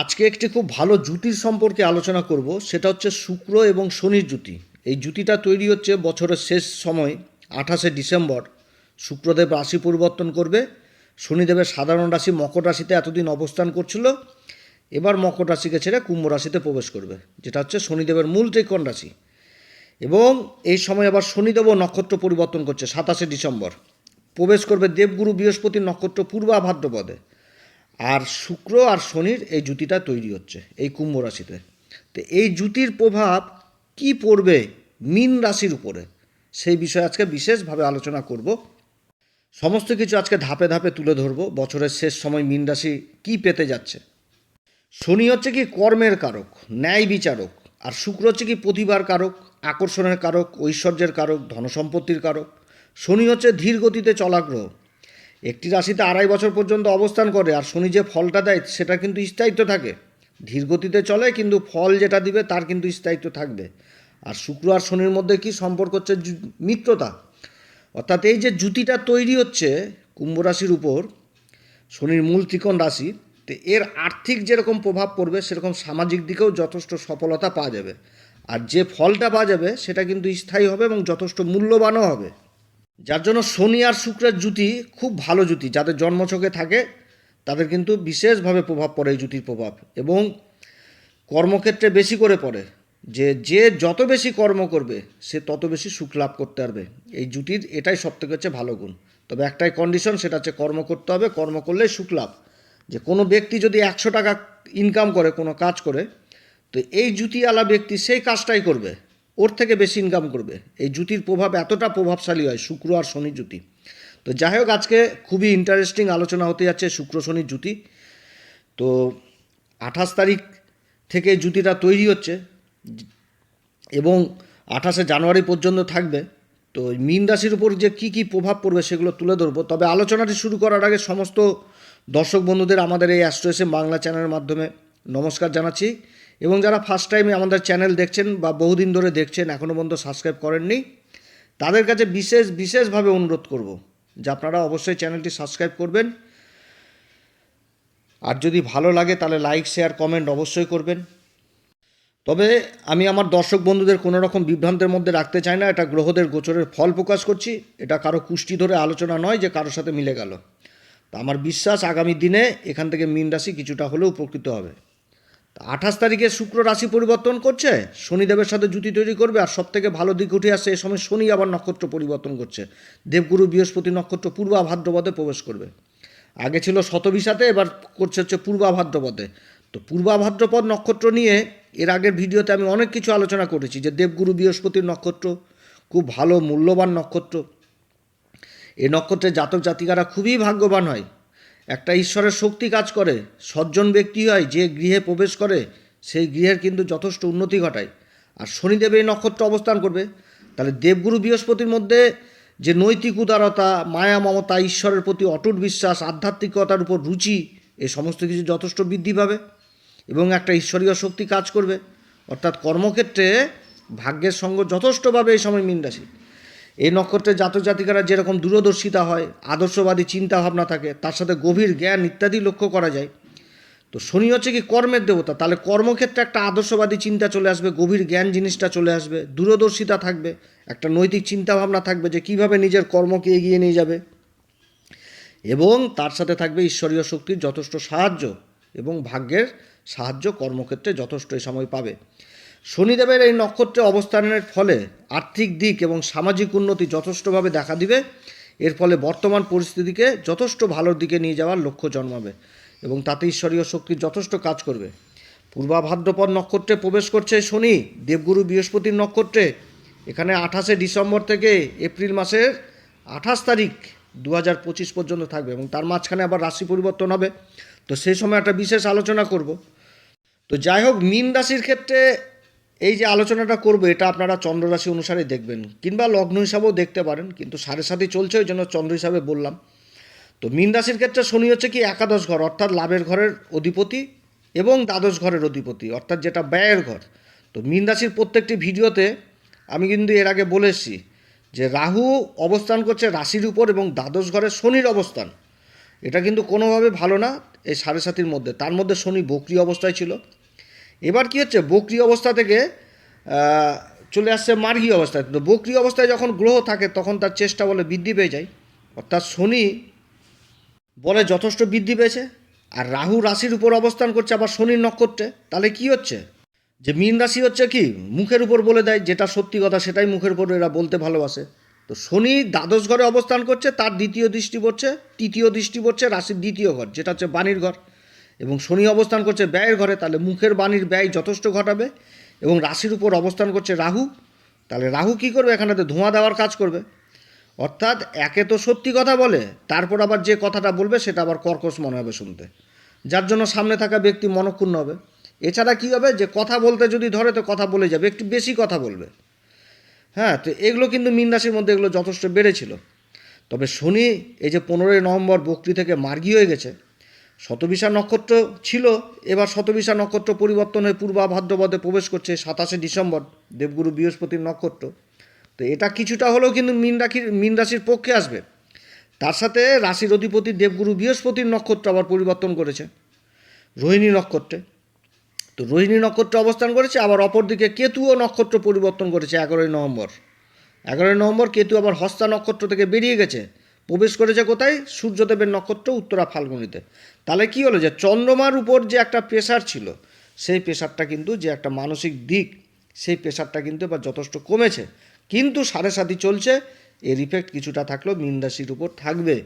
আজকে একটি খুব ভালো জুতির সম্পর্কে আলোচনা করব, সেটা হচ্ছে শুক্র এবং শনির জুতি এই জুতিটা তৈরি হচ্ছে বছরের শেষ সময়, আঠাশে ডিসেম্বর। শুক্রদেব রাশি পরিবর্তন করবে, শনিদেবের সাধারণ রাশি মকর রাশিতে এতদিন অবস্থান করছিল, এবার মকর রাশিকে ছেড়ে কুম্ভ রাশিতে প্রবেশ করবে, যেটা হচ্ছে শনিদেবের মূল ত্রিকোণ রাশি। এবং এই সময় আবার শনিদেবও নক্ষত্র পরিবর্তন করছে, সাতাশে ডিসেম্বর। প্রবেশ করবে দেবগুরু বৃহস্পতির নক্ষত্র পূর্বা ভাদ্রপদে আর শুক্র আর শনির এই জুতিটা তৈরি হচ্ছে, এই কুম্ভ রাশিতে। তো এই জুতির প্রভাব কি পড়বে মীন রাশির উপরে, সেই বিষয়ে আজকে বিশেষভাবে আলোচনা করব। সমস্ত কিছু আজকে ধাপে ধাপে তুলে ধরবো, বছরের শেষ সময় মীন রাশি কী পেতে যাচ্ছে। শনি হচ্ছে কি কর্মের কারক, ন্যায় বিচারক, আর শুক্র হচ্ছে কি প্রতিভার কারক, আকর্ষণের কারক, ঐশ্বর্যের কারক, ধনসম্পত্তির কারক। শনি হচ্ছে ধীর গতিতে চলা গ্রহ একটি রাশিতে আড়াই বছর পর্যন্ত অবস্থান করে আর শনি যে ফলটা দেয় সেটা কিন্তু স্থায়িত্ব থাকে। ধীর গতিতে চলে কিন্তু ফল যেটা দিবে তার কিন্তু স্থায়িত্ব থাকবে। আর শুক্র আর শনির মধ্যে কি সম্পর্ক হচ্ছে মিত্রতা। অর্থাৎ এই যে জুতিটা তৈরি হচ্ছে কুম্ভ রাশির উপর, শনির মূল ত্রিকোণ রাশি, তো এর আর্থিক যেরকম প্রভাব পড়বে সেরকম সামাজিক দিকেও যথেষ্ট সফলতা পাওয়া যাবে। আর যে ফলটা পাওয়া যাবে সেটা কিন্তু স্থায়ী হবে এবং যথেষ্ট মূল্যবানও হবে। যার জন্য শনি আর শুক্রের জুতি খুব ভালো জুতি। যাদের জন্মছকে থাকে, তাদের কিন্তু বিশেষভাবে প্রভাব পড়ে এই জুতির প্রভাব এবং কর্মক্ষেত্রে বেশি করে পড়ে। যে যে যত বেশি কর্ম করবে, সে তত বেশি সুখ লাভ করতে পারবে। এই জুটির এটাই সব থেকে হচ্ছে ভালো গুণ। তবে একটাই কন্ডিশন সেটা হচ্ছে কর্ম করতে হবে। কর্ম করলে সুখ লাভ। যে কোনো ব্যক্তি যদি একশো টাকা ইনকাম করে, কোনো কাজ করে, তো এই জুতিওয়ালা ব্যক্তি সেই কাজটাই করবে। ওর থেকে বেশি ইনকাম করবে। এই জুতির প্রভাব এতটা প্রভাবশালী হয়, শুক্র আর শনি জুতি। তো যাই হোক, আজকে খুবই ইন্টারেস্টিং আলোচনা হতে যাচ্ছে শুক্র শনির জুতি। তো আঠাশ তারিখ থেকে জুতিটা তৈরি হচ্ছে। এবং আঠাশে জানুয়ারি পর্যন্ত থাকবে। তো মীন রাশির উপর যে কী কী প্রভাব পড়বে সেগুলো তুলে ধরবো। তবে আলোচনাটি শুরু করার আগে সমস্ত দর্শক বন্ধুদের আমাদের এই অ্যাস্ট্রো এসে বাংলা চ্যানেলের মাধ্যমে নমস্কার জানাচ্ছি। এবং যারা ফার্স্ট টাইমে আমাদের চ্যানেল দেখছেন বা বহুদিন ধরে দেখছেন এখনও পর্যন্ত সাবস্ক্রাইব করেননি, তাদের কাছে বিশেষ, বিশেষভাবে অনুরোধ করব যে আপনারা অবশ্যই চ্যানেলটি সাবস্ক্রাইব করবেন। আর যদি ভালো লাগে তাহলে লাইক শেয়ার কমেন্ট অবশ্যই করবেন। তবে আমি আমার দর্শক বন্ধুদের কোনো রকম বিভ্রান্তের মধ্যে রাখতে চাই না, এটা গ্রহদের গোচরের ফল প্রকাশ করছি, এটা কারও কুষ্টি ধরে আলোচনা নয় যে কারোর সাথে মিলে গেল। তা আমার বিশ্বাস আগামী দিনে এখান থেকে মীন রাশি কিছুটা হলেও উপকৃত হবে। আঠাশ তারিখে শুক্র রাশি পরিবর্তন করছে, শনিদেবের সাথে জুতি তৈরি করবে, আর সব থেকে ভালো দিক উঠে আসছে এই সময় শনি আবার নক্ষত্র পরিবর্তন করছে। দেবগুরু বৃহস্পতি নক্ষত্র পূর্বা ভাদ্রপদে প্রবেশ করবে। আগে ছিল শতবিশাতে, এবার করছে হচ্ছে পূর্বা ভাদ্রপদে তো পূর্বা ভাদ্রপদ নক্ষত্র নিয়ে এর আগের ভিডিওতে আমি অনেক কিছু আলোচনা করেছি যে দেবগুরু বৃহস্পতির নক্ষত্র খুব ভালো, মূল্যবান নক্ষত্র। এই নক্ষত্রের জাতক জাতিকারা খুবই ভাগ্যবান হয়। একটা ঈশ্বরের শক্তি কাজ করে, সজ্জন ব্যক্তি হয় যে গৃহে প্রবেশ করে, সেই গৃহের কিন্তু যথেষ্ট উন্নতি ঘটায়। আর শনিদেব এই নক্ষত্র অবস্থান করবে। তাহলে দেবগুরু বৃহস্পতির মধ্যে যে নৈতিক উদারতা, মায়া, মমতা, ঈশ্বরের প্রতি অটুট বিশ্বাস, আধ্যাত্মিকতার উপর রুচি, এ সমস্ত কিছু যথেষ্ট বৃদ্ধি পাবে এবং একটা ঈশ্বরীয় শক্তি কাজ করবে। অর্থাৎ কর্মক্ষেত্রে ভাগ্যের সঙ্গ যথেষ্টভাবে এই সময় মিন রাশি এই নক্ষত্রের জাতক জাতিকারা যেরকম দূরদর্শিতা হয়, আদর্শবাদী চিন্তা ভাবনা থাকে, তার সাথে গভীর জ্ঞান ইত্যাদি লক্ষ্য করা যায়। তো শনি হচ্ছে কি কর্মের দেবতা, তাহলে কর্মক্ষেত্রে একটা আদর্শবাদী চিন্তা চলে আসবে, গভীর জ্ঞান জিনিসটা চলে আসবে, দূরদর্শিতা থাকবে, একটা নৈতিক চিন্তা ভাবনা থাকবে যে কীভাবে নিজের কর্মকে এগিয়ে নিয়ে যাবে। এবং তার সাথে থাকবে ঈশ্বরীয় শক্তির যথেষ্ট সাহায্য এবং ভাগ্যের সাহায্য কর্মক্ষেত্রে যথেষ্ট এই সময় পাবে। শনিদেবের এই নক্ষত্রে অবস্থানের ফলে আর্থিক দিক এবং সামাজিক উন্নতি যথেষ্টভাবে দেখা দিবে। এর ফলে বর্তমান পরিস্থিতিকে যথেষ্ট ভালোর দিকে নিয়ে যাওয়ার লক্ষ্য জন্মাবে এবং তাতে ঈশ্বরীয় শক্তির যথেষ্ট কাজ করবে। পূর্বা ভাদ্রপদ নক্ষত্রে প্রবেশ করছে শনি, দেবগুরু বৃহস্পতির নক্ষত্রে। এখানে আঠাশে ডিসেম্বর থেকে এপ্রিল মাসের আঠাশ তারিখ দু হাজার পঁচিশ পর্যন্ত থাকবে এবং তার মাঝখানে আবার রাশি পরিবর্তন হবে। তো সেই সময় একটা বিশেষ আলোচনা করব। তো যাই হোক, মীন রাশির ক্ষেত্রে এই যে আলোচনাটা করব, এটা আপনারা চন্দ্র রাশি অনুসারে দেখবেন। কিংবা লগ্ন হিসাবেও দেখতে পারেন, কিন্তু সাড়ে সাতই চলছে, ওই জন্য চন্দ্র হিসাবে বললাম। তো মীন রাশির ক্ষেত্রে শনি হচ্ছে কি একাদশ ঘর, অর্থাৎ লাভের ঘরের অধিপতি এবং দ্বাদশ ঘরের অধিপতি, অর্থাৎ যেটা ব্যয়ের ঘর। তো মীন রাশির প্রত্যেকটি ভিডিওতে আমি কিন্তু এর আগে বলে এসেছি যে রাহু অবস্থান করছে রাশির উপর এবং দ্বাদশ ঘরে শনির অবস্থান। এটা কিন্তু কোনোভাবে ভালো না, এই সাড়ে সাতির মধ্যে। তার মধ্যে শনি বকরি অবস্থায় ছিল। এবার কি হচ্ছে? বকরি অবস্থা থেকে চলে আসছে মার্গী অবস্থায়। তো বকরি অবস্থায় যখন গ্রহ থাকে, তখন তার চেষ্টা বলে বৃদ্ধি পেয়ে যায়। অর্থাৎ শনি বলে যথেষ্ট বৃদ্ধি পেয়েছে, আর রাহু রাশির উপর অবস্থান করছে আবার শনির নক্ষত্রে। তাহলে কি হচ্ছে? যে মীন রাশি হচ্ছে কি? মুখের উপর বলে দেয়, যেটা সত্যি কথা সেটাই মুখের উপর এরা বলতে ভালোবাসে। তো শনি দ্বাদশ ঘরে অবস্থান করছে, তার দ্বিতীয় দৃষ্টি পড়ছে, তৃতীয় দৃষ্টি পড়ছে, রাশির দ্বিতীয় ঘর, যেটা হচ্ছে বাণীর ঘর। এবং শনি অবস্থান করছে ব্যয়ের ঘরে, তাহলে মুখের বাণীর ব্যয় যথেষ্ট ঘটাবে এবং রাশির উপর অবস্থান করছে রাহু। তাহলে রাহু কি করবে? এখানেতে ধোঁয়া দেওয়ার কাজ করবে। অর্থাৎ একে তো সত্যি কথা বলে, তারপর আবার যে কথাটা বলবে সেটা আবার কর্কশ মনে হবে শুনতে। যার জন্য সামনে থাকা ব্যক্তি মনক্ষুণ্ণ হবে। এছাড়া কী হবে? যে কথা বলতে যদি ধরে, তো কথা বলে যাবে, একটু বেশি কথা বলবে। হ্যাঁ তো এগুলো কিন্তু মীন রাশির মধ্যে এগুলো যথেষ্ট বেড়েছিল। তবে শনি এই যে পনেরোই নভেম্বর বকরি থেকে মার্গী হয়ে গেছে। শতবিশা নক্ষত্র ছিল, এবার শতবিশা নক্ষত্র পরিবর্তন হয়ে পূর্বা ভাদ্রপদে প্রবেশ করছে সাতাশে ডিসেম্বর, দেবগুরু বৃহস্পতির নক্ষত্র। তো এটা কিছুটা হলেও কিন্তু মিন রাখির, মীন রাশির পক্ষে আসবে। তার সাথে রাশির অধিপতি দেবগুরু বৃহস্পতির নক্ষত্র আবার পরিবর্তন করেছে, রোহিণী নক্ষত্রে। তো রোহিণী নক্ষত্র অবস্থান করেছে, আবার অপরদিকে কেতুও নক্ষত্র পরিবর্তন করেছে এগারোই নভেম্বর। এগারোই নভেম্বর কেতু আবার হস্তা নক্ষত্র থেকে বেরিয়ে গেছে। প্রবেশ করেছে কোথায়? সূর্যদেবের নক্ষত্র উত্তরা ফাল্গুনিতে। তাহলে কি হলো যে চন্দ্রমার উপর যে একটা প্রেশার ছিল, সেই প্রেশারটা কিন্তু যে একটা মানসিক দিক, সেই প্রেশারটা কিন্তু এবার যথেষ্ট কমেছে। কিন্তু সাড়ে সাথী চলছে, এর ইফেক্ট কিছুটা থাকলেও মীন রাশির উপর থাকবে।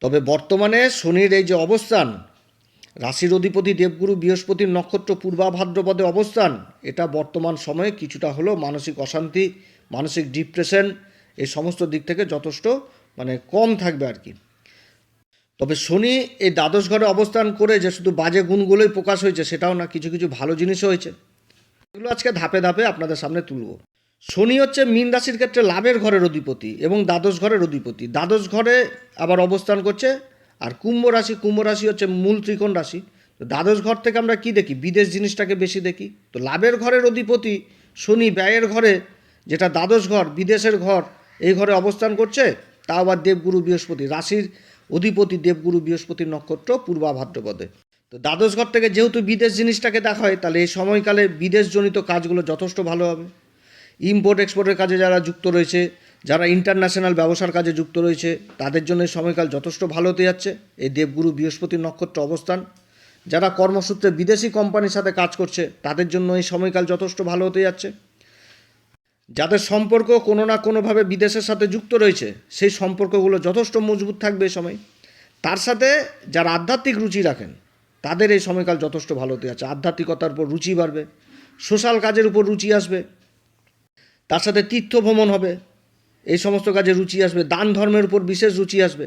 তবে বর্তমানে শনির এই যে অবস্থান, রাশির অধিপতি দেবগুরু বৃহস্পতির নক্ষত্র পূর্বাভাদ্রপদে অবস্থান, এটা বর্তমান সময়ে কিছুটা হলেও মানসিক অশান্তি, মানসিক ডিপ্রেশন এই সমস্ত দিক থেকে যথেষ্ট মানে কম থাকবে আর কি। তবে শনি এই দ্বাদশ ঘরে অবস্থান করে যে শুধু বাজে গুণগুলোই প্রকাশ হয়েছে, সেটাও না, কিছু কিছু ভালো জিনিসও হয়েছে। এগুলো আজকে ধাপে ধাপে আপনাদের সামনে তুলব। শনি হচ্ছে মীন রাশির ক্ষেত্রে লাভের ঘরের অধিপতি এবং দ্বাদশ ঘরের অধিপতি। দ্বাদশ ঘরে আবার অবস্থান করছে, আর কুম্ভ রাশি কুম্ভ রাশি হচ্ছে মূল ত্রিকোণ রাশি। তো দ্বাদশ ঘর থেকে আমরা কি দেখি? বিদেশ জিনিসটাকে বেশি দেখি। তো লাভের ঘরের অধিপতি শনি ব্যয়ের ঘরে, যেটা দ্বাদশ ঘর, বিদেশের ঘর, এই ঘরে অবস্থান করছে তা আবার দেবগুরু বৃহস্পতি। রাশির অধিপতি দেবগুরু বৃহস্পতির নক্ষত্র পূর্বা ভাদ্রপদে তো দ্বাদশ ঘর থেকে যেহেতু বিদেশ জিনিসটাকে দেখা হয়, তাহলে এই সময়কালে বিদেশজনিত কাজগুলো যথেষ্ট ভালো হবে। ইম্পোর্ট এক্সপোর্টের কাজে যারা যুক্ত রয়েছে, যারা ইন্টারন্যাশনাল ব্যবসার কাজে যুক্ত রয়েছে, তাদের জন্য এই সময়কাল যথেষ্ট ভালো হতে যাচ্ছে। এই দেবগুরু বৃহস্পতির নক্ষত্র অবস্থান। যারা কর্মসূত্রে বিদেশি কোম্পানির সাথে কাজ করছে, তাদের জন্য এই সময়কাল যথেষ্ট ভালো হতে যাচ্ছে। যাদের সম্পর্ক কোনো না কোনোভাবে বিদেশের সাথে যুক্ত রয়েছে, সেই সম্পর্কগুলো যথেষ্ট মজবুত থাকবে এই সময়। তার সাথে যারা আধ্যাত্মিক রুচি রাখেন, তাদের এই সময়কাল যথেষ্ট ভালো হতে যাচ্ছে। আধ্যাত্মিকতার উপর রুচি বাড়বে, সোশ্যাল কাজের উপর রুচি আসবে, তার সাথে তীর্থ ভ্রমণ হবে, এই সমস্ত কাজে রুচি আসবে, দান ধর্মের উপর বিশেষ রুচি আসবে।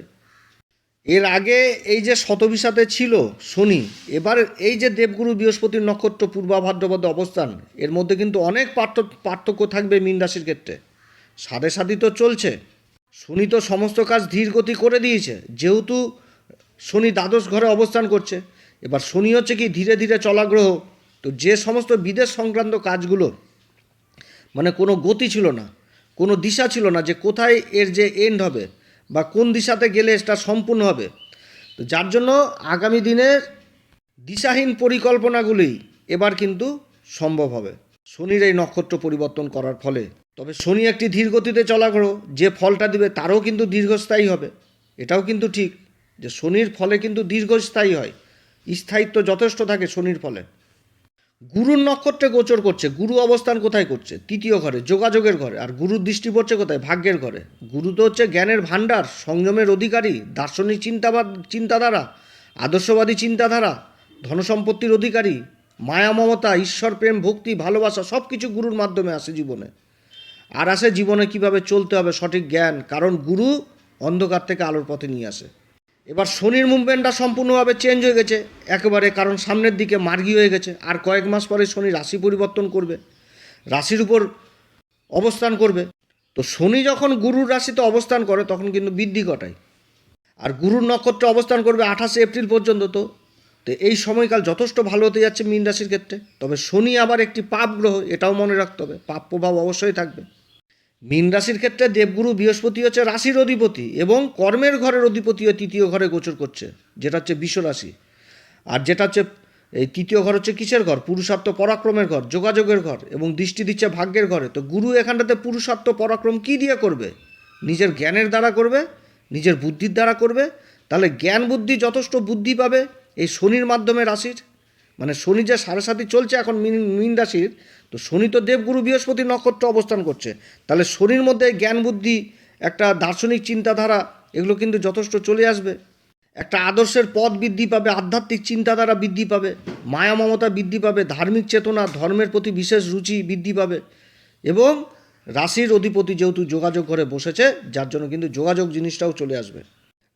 এর আগে এই যে শতবিশাতে ছিল শনি, এবার এই যে দেবগুরু বৃহস্পতির নক্ষত্র পূর্বাভাদ্রপদে অবস্থান, এর মধ্যে কিন্তু অনেক পার্থ- পার্থক্য থাকবে মীন রাশির ক্ষেত্রে। সাড়ে সাথী তো চলছে, শনি তো সমস্ত কাজ ধীর গতি করে দিয়েছে, যেহেতু শনি দ্বাদশ ঘরে অবস্থান করছে, এবার শনি হচ্ছে কি ধীরে ধীরে চলা গ্রহ, তো যে সমস্ত বিদেশ সংক্রান্ত কাজগুলো মানে কোনো গতি ছিল না, কোনো দিশা ছিল না যে কোথায় এর যে এন্ড হবে বা কোন দিশাতে গেলে এটা সম্পূর্ণ হবে। তো যার জন্য আগামী দিনের দিশাহীন পরিকল্পনাগুলি এবার কিন্তু সম্ভব হবে। শনির এই নক্ষত্র পরিবর্তন করার ফলে। তবে শনি একটি ধীর গতিতে চলা গ্রহ যে ফলটা দিবে তারও কিন্তু দীর্ঘস্থায়ী হবে। এটাও কিন্তু ঠিক যে শনির ফলে কিন্তু দীর্ঘস্থায়ী হয়। স্থায়িত্ব যথেষ্ট থাকে শনির ফলে। গুরুর নক্ষত্রে গোচর করছে, গুরু অবস্থান কোথায় করছে? তৃতীয় ঘরে, যোগাযোগের ঘরে। আর গুরুর দৃষ্টি পড়ছে কোথায়? ভাগ্যের ঘরে। গুরু তো হচ্ছে জ্ঞানের ভাণ্ডার, সংযমের অধিকারী, দার্শনিক চিন্তাবাদ, চিন্তাধারা, আদর্শবাদী চিন্তাধারা, ধনসম্পত্তির অধিকারী, মায়া, মমতা, ঈশ্বর, প্রেম, ভক্তি, ভালোবাসা সব কিছু গুরুর মাধ্যমে আসে জীবনে। আর আসে জীবনে কীভাবে চলতে হবে সঠিক জ্ঞান? কারণ গুরু অন্ধকার থেকে আলোর পথে নিয়ে আসে। এবার শনির মুভমেন্টটা সম্পূর্ণভাবে চেঞ্জ হয়ে গেছে। একেবারে কারণ সামনের দিকে মার্গি হয়ে গেছে। আর কয়েক মাস পরে শনি রাশি পরিবর্তন করবে। রাশির উপর অবস্থান করবে। তো শনি যখন গুরুর রাশিতে অবস্থান করে, তখন কিন্তু বৃদ্ধি ঘটায়। আর গুরুর নক্ষত্রে অবস্থান করবে আঠাশে এপ্রিল পর্যন্ত তো। তো এই সময়কাল যথেষ্ট ভালো হতে যাচ্ছে মীন রাশির ক্ষেত্রে। তবে শনি আবার একটি পাপ গ্রহ, এটাও মনে রাখতে হবে। পাপ প্রভাব অবশ্যই থাকবে। মীন রাশির ক্ষেত্রে দেবগুরু বৃহস্পতি হচ্ছে রাশির অধিপতি এবং কর্মের ঘরের অধিপতিও তৃতীয় ঘরে গোচর করছে, যেটা হচ্ছে বিশ্ব রাশি। আর যেটা হচ্ছে, এই তৃতীয় ঘর হচ্ছে কিসের ঘর? পুরুষার্থ পরাক্রমের ঘর, যোগাযোগের ঘর এবং দৃষ্টি দিচ্ছে ভাগ্যের ঘরে। তো গুরু এখানটাতে পুরুষার্থ পরাক্রম কী দিয়ে করবে? নিজের জ্ঞানের দ্বারা করবে, নিজের বুদ্ধির দ্বারা করবে। তাহলে জ্ঞান বুদ্ধি যথেষ্ট বুদ্ধি পাবে এই শনির মাধ্যমে রাশির। মানে শনি যে সাড়ে সাথে চলছে, এখন মিন মিন রাশির, তো শনি তো দেবগুরু বৃহস্পতি নক্ষত্র অবস্থান করছে। তাহলে শনির মধ্যে জ্ঞান, বুদ্ধি, একটা দার্শনিক চিন্তাধারা, এগুলো কিন্তু যথেষ্ট চলে আসবে। একটা আদর্শের পথ বৃদ্ধি পাবে, আধ্যাত্মিক চিন্তাধারা বৃদ্ধি পাবে, মায়া মমতা বৃদ্ধি পাবে, ধার্মিক চেতনা, ধর্মের প্রতি বিশেষ রুচি বৃদ্ধি পাবে। এবং রাশির অধিপতি যেহেতু যোগাযোগ ঘরে বসেছে, যার জন্য কিন্তু যোগাযোগ জিনিসটাও চলে আসবে।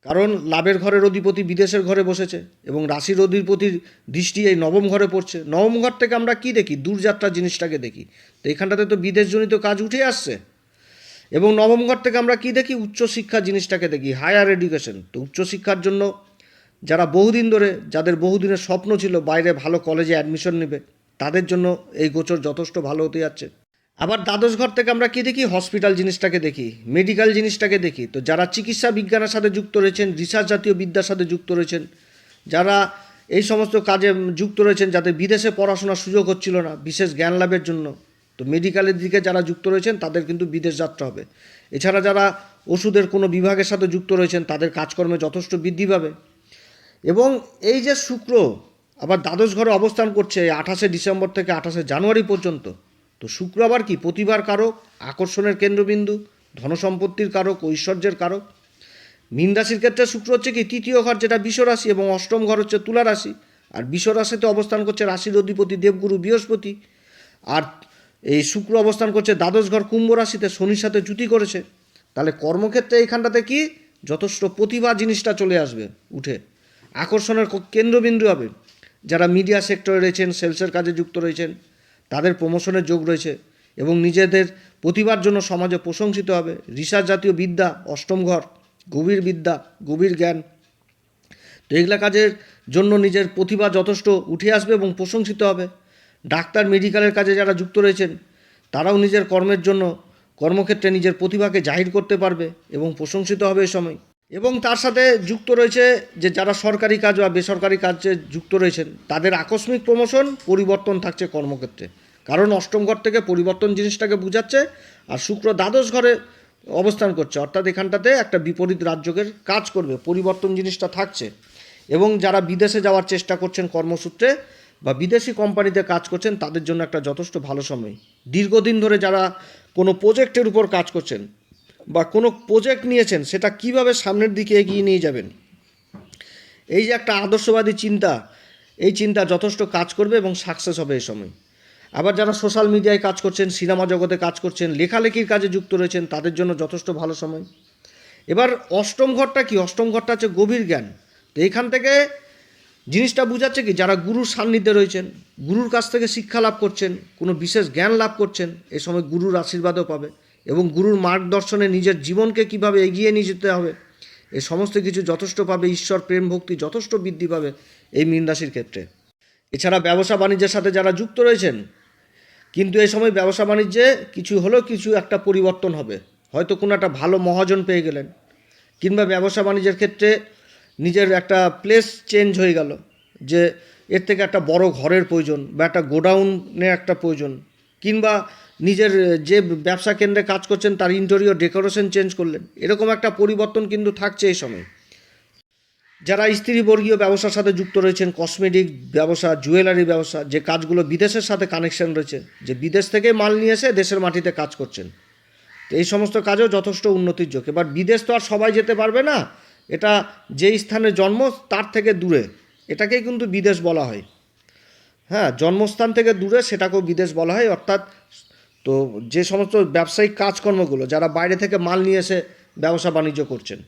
কারণ লাভের ঘরের অধিপতি বিদেশের ঘরে বসেছে এবং রাশির অধিপতির দৃষ্টি এই নবম ঘরে পড়ছে। নবম ঘর থেকে আমরা কি দেখি? দূরযাত্রা জিনিসটাকে দেখি। তো এখানটাতে তো বিদেশজনিত কাজ উঠে আসছে। এবং নবম ঘর থেকে আমরা কি দেখি? উচ্চশিক্ষা জিনিসটাকে দেখি হায়ার এডুকেশন তো উচ্চশিক্ষার জন্য যারা বহুদিন ধরে, যাদের বহুদিনের স্বপ্ন ছিল বাইরে ভালো কলেজে অ্যাডমিশন নেবে, তাদের জন্য এই গোচর যথেষ্ট ভালো হতে যাচ্ছে। আবার দ্বাদশ ঘর থেকে আমরা কি দেখি? হসপিটাল জিনিসটাকে দেখি মেডিকেল জিনিসটাকে দেখি। তো যারা চিকিৎসা বিজ্ঞানের সাথে যুক্ত রয়েছেন রিসার্চ জাতীয় বিদ্যার সাথে যুক্ত রয়েছেন, যারা এই সমস্ত কাজে যুক্ত রয়েছেন যাদের বিদেশে পড়াশোনার সুযোগ হচ্ছিল না, বিশেষ জ্ঞান লাভের জন্য, তো মেডিকেলের দিকে যারা যুক্ত রয়েছেন, তাদের কিন্তু বিদেশ যাত্রা হবে। এছাড়া যারা ওষুধের কোনো বিভাগের সাথে যুক্ত রয়েছেন, তাদের কাজকর্মে যথেষ্ট বৃদ্ধি পাবে। এবং এই যে শুক্র, আবার দ্বাদশ ঘরে অবস্থান করছে আঠাশে ডিসেম্বর থেকে আঠাশে জানুয়ারি পর্যন্ত তো শুক্র আবার কি প্রতিভার কারক, আকর্ষণের কেন্দ্রবিন্দু, ধনসম্পত্তির কারক, ঐশ্বর্যের কারক? মীন রাশির ক্ষেত্রে শুক্র হচ্ছে কি, তৃতীয় ঘর যেটা বিষ রাশি এবং অষ্টম ঘর হচ্ছে তুলা রাশি। আর বিষ রাশিতে অবস্থান করছে রাশির অধিপতি দেবগুরু বৃহস্পতি। আর এই শুক্র অবস্থান করছে দ্বাদশ ঘর কুম্ভ রাশিতে শনির সাথে জুতি করেছে। তাহলে কর্মক্ষেত্রে এইখানটাতে কি যথেষ্ট প্রতিভা জিনিসটা চলে আসবে, উঠে। আকর্ষণের কেন্দ্রবিন্দু হবে। যারা মিডিয়া সেক্টরে রয়েছেন সেলসের কাজে যুক্ত রয়েছেন তাদের প্রমোশনের যোগ রয়েছে এবং নিজেদের প্রতিভার জন্য সমাজে প্রশংসিত হবে। রিসার্চ জাতীয় বিদ্যা, অষ্টম ঘর, গভীর বিদ্যা, গভীর জ্ঞান। তো এগুলা কাজের জন্য নিজের প্রতিভা যথেষ্ট উঠে আসবে এবং প্রশংসিত হবে। ডাক্তার, মেডিকেলের কাজে যারা যুক্ত রয়েছেন, তারাও নিজের কর্মের জন্য কর্মক্ষেত্রে নিজের প্রতিভাকে জাহির করতে পারবে এবং প্রশংসিত হবে এ সময়। এবং তার সাথে যুক্ত রয়েছে যে যারা সরকারি কাজ বা বেসরকারি কাজে যুক্ত রয়েছেন, তাদের আকস্মিক প্রমোশন, পরিবর্তন থাকছে কর্মক্ষেত্রে। কারণ অষ্টম ঘর থেকে পরিবর্তন জিনিসটাকে বুঝাচ্ছে আর শুক্র দ্বাদশ ঘরে অবস্থান করছে। অর্থাৎ এখানটাতে একটা বিপরীত রাজ্যকের কাজ করবে, পরিবর্তন জিনিসটা থাকছে। এবং যারা বিদেশে যাওয়ার চেষ্টা করছেন কর্মসূত্রে বা বিদেশি কোম্পানিতে কাজ করছেন, তাদের জন্য একটা যথেষ্ট ভালো সময়। দীর্ঘদিন ধরে যারা কোনো প্রজেক্টের উপর কাজ করছেন বা কোনো প্রজেক্ট নিয়েছেন, সেটা কীভাবে সামনের দিকে এগিয়ে নিয়ে যাবেন? এই যে একটা আদর্শবাদী চিন্তা, এই চিন্তা যথেষ্ট কাজ করবে এবং সাকসেস হবে এই সময়। আবার যারা সোশ্যাল মিডিয়ায় কাজ করছেন সিনেমা জগতে কাজ করছেন, লেখালেখির কাজে যুক্ত রয়েছেন, তাদের জন্য যথেষ্ট ভালো সময়। এবার অষ্টম ঘরটা কি? অষ্টম ঘরটা হচ্ছে গভীর জ্ঞান। তো এইখান থেকে জিনিসটা বোঝাচ্ছে কি? যারা গুরুর সান্নিধ্যে রয়েছেন, গুরুর কাছ থেকে শিক্ষা লাভ করছেন, কোনো বিশেষ জ্ঞান লাভ করছেন, এ সময় গুরুর আশীর্বাদও পাবে। এবং গুরুর মার্গদর্শনে নিজের জীবনকে কীভাবে এগিয়ে নিয়ে যেতে হবে এই সমস্ত কিছু যথেষ্ট পাবে, ঈশ্বর প্রেম ভক্তি যথেষ্ট বৃদ্ধি পাবে এই মীন রাশির ক্ষেত্রে। এছাড়া ব্যবসা বাণিজ্যের সাথে যারা যুক্ত রয়েছেন, কিন্তু এই সময় ব্যবসা বাণিজ্যে কিছু হলেও কিছু একটা পরিবর্তন হবে। হয়তো কোনো একটা ভালো মহাজন পেয়ে গেলেন, কিংবা ব্যবসা বাণিজ্যের ক্ষেত্রে নিজের একটা প্লেস চেঞ্জ হয়ে গেল, যে এর থেকে একটা বড় ঘরের প্রয়োজন বা একটা গোডাউনের একটা প্রয়োজন। কিংবা নিজের যে ব্যবসা কেন্দ্রে কাজ করছেন, তার ইন্টেরিয়র ডেকোরেশন চেঞ্জ করলেন। এরকম একটা পরিবর্তন কিন্তু থাকছে এই সময়। যারা স্ত্রীবর্গীয় ব্যবসার সাথে যুক্ত রয়েছেন কসমেটিক ব্যবসা জুয়েলারি ব্যবসা, যে কাজগুলো বিদেশের সাথে কানেকশন রয়েছে, যে বিদেশ থেকে মাল নিয়ে এসে দেশের মাটিতে কাজ করছেন। তো এই সমস্ত কাজেও যথেষ্ট উন্নতির যোগ। এবার বিদেশ তো আর সবাই যেতে পারবে না, এটা যেই স্থানে জন্ম, তার থেকে দূরে। এটাকেই কিন্তু বিদেশ বলা হয়। হ্যাঁ জন্মস্থান থেকে দূরে সেটাকেও বিদেশ বলা হয়। অর্থাৎ তো যে সমস্ত ব্যবসায়িক কাজকর্মগুলো, যারা বাইরে থেকে মাল নিয়ে এসে ব্যবসা বাণিজ্য করছেন,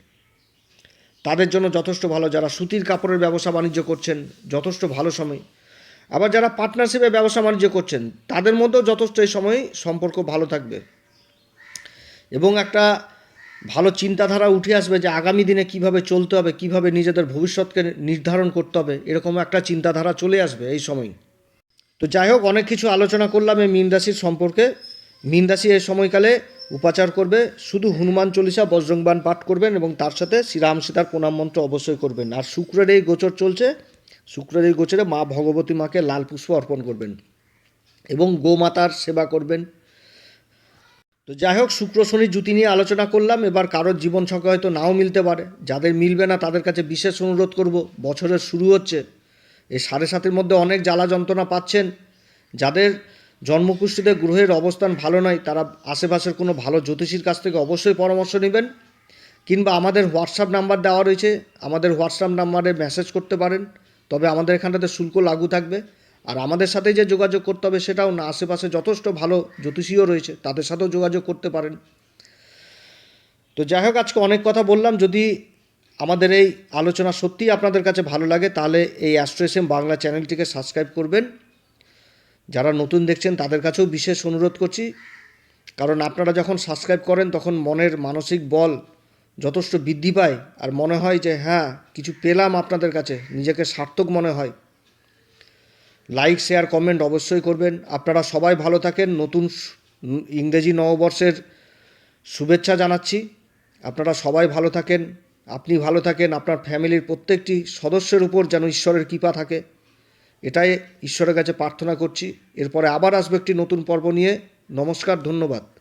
তাদের জন্য যথেষ্ট ভালো। যারা সুতির কাপড়ের ব্যবসা বাণিজ্য করছেন, যথেষ্ট ভালো সময়। আবার যারা পার্টনারশিপে ব্যবসা বাণিজ্য করছেন, তাদের মধ্যেও যথেষ্ট এই সময় সম্পর্ক ভালো থাকবে। এবং একটা ভালো চিন্তাধারা উঠে আসবে যে আগামী দিনে কীভাবে চলতে হবে, কীভাবে নিজেদের ভবিষ্যৎকে নির্ধারণ করতে হবে, এরকম একটা চিন্তাধারা চলে আসবে এই সময়। তো যাই হোক, অনেক কিছু আলোচনা করলাম এই মীন রাশির সম্পর্কে। মীন রাশি এই সময়কালে উপাচার করবে, শুধু হনুমান চল্লিশা বজ্রংবান পাঠ করবেন এবং তার সাথে শ্রীরাম সীতার প্রণাম মন্ত্র অবশ্যই করবেন। আর শুক্রের এই গোচর চলছে, শুক্রের এই গোচরে মা ভগবতী মাকে লাল পুষ্প অর্পণ করবেন এবং গোমাতার সেবা করবেন। তো যাই হোক, শুক্র, শনি জুতি নিয়ে আলোচনা করলাম, এবার কারোর জীবন সংখ্যা হয়তো নাও মিলতে পারে। যাদের মিলবে না, তাদের কাছে বিশেষ অনুরোধ করব, বছরের শুরু হচ্ছে এই সাড়ে সাতের মধ্যে অনেক জ্বালা যন্ত্রণা পাচ্ছেন। যাদের জন্মকুষ্ঠিতে গ্রহের অবস্থান ভালো নয়, তারা আশেপাশের কোনো ভালো জ্যোতিষীর কাছ থেকে অবশ্যই পরামর্শ নেবেন কিংবা আমাদের হোয়াটসঅ্যাপ নাম্বার দেওয়া রয়েছে। আমাদের হোয়াটসঅ্যাপ নাম্বারে মেসেজ করতে পারেন, তবে আমাদের এখানটাতে শুল্ক লাগু থাকবে। আর আমাদের সাথে যে যোগাযোগ করতে হবে সেটাও না, আশেপাশে যথেষ্ট ভালো জ্যোতিষীও রয়েছে, তাদের সাথেও যোগাযোগ করতে পারেন। তো যাই হোক, আজকে অনেক কথা বললাম। যদি আমাদের এই আলোচনা সত্যিই আপনাদের কাছে ভালো লাগে, তাহলে এই অ্যাস্ট্রেসেম বাংলা চ্যানেলটিকে সাবস্ক্রাইব করবেন। যারা নতুন দেখছেন, তাদের কাছেও বিশেষ অনুরোধ করছি, কারণ আপনারা যখন সাবস্ক্রাইব করেন, তখন মনের মানসিক বল যথেষ্ট বৃদ্ধি পায়, আর মনে হয় যে হ্যাঁ কিছু পেলাম আপনাদের কাছে, নিজেকে সার্থক মনে হয়। লাইক শেয়ার কমেন্ট অবশ্যই করবেন। আপনারা সবাই ভালো থাকেন, নতুন ইংরেজি নববর্ষের শুভেচ্ছা জানাচ্ছি। আপনারা সবাই ভালো থাকেন। আপনি ভালো থাকেন, আপনার ফ্যামিলির প্রত্যেকটি সদস্যের উপর যেন ঈশ্বরের কৃপা থাকে। এটাই ঈশ্বরের কাছে প্রার্থনা করছি। এরপরে আবার আসবে একটি নতুন পর্ব নিয়ে। নমস্কার, ধন্যবাদ।